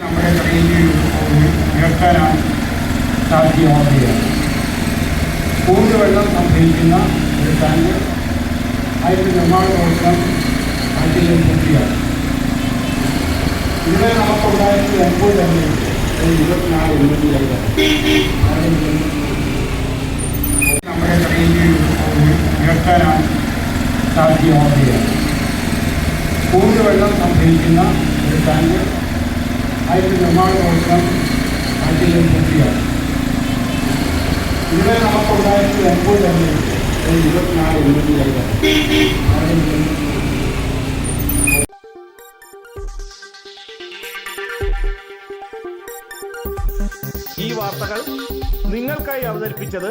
നമ്മുടെ കയ്യിൽ ഉയർത്താനാണ് സാധ്യമാവുകയാണ് കൂടുതൽ സംഭരിക്കുന്ന ഒരു ടാങ്ക് അതിന്റെ നിർമ്മാണ പ്രവർത്തനം ആറ്റിലും പൂർത്തിയാണ് ഇതിനെ നമുക്കുണ്ടായിരുന്ന അനുഭവം തന്നെയുണ്ട് ഇരുപത്തിനാല് നമ്മുടെ കയ്യിൽ ഉയർത്താനാണ് സാധ്യമാവുകയാണ് കൂടുതൽ വെള്ളം സംഭരിക്കുന്ന ഒരു ടാങ്ക് അതിന്റെ നിർമ്മാണ പ്രവർത്തനം ആറ്റിൽ പൂർത്തിയാണ് ഇവിടെ നമുക്കുണ്ടായിരുന്നത് എപ്പോൾ തന്നെ ഇരുപത്തിനാല് എൺപത്തിയായി ഈ വാർത്തകൾ നിങ്ങൾക്കായി അവതരിപ്പിച്ചത്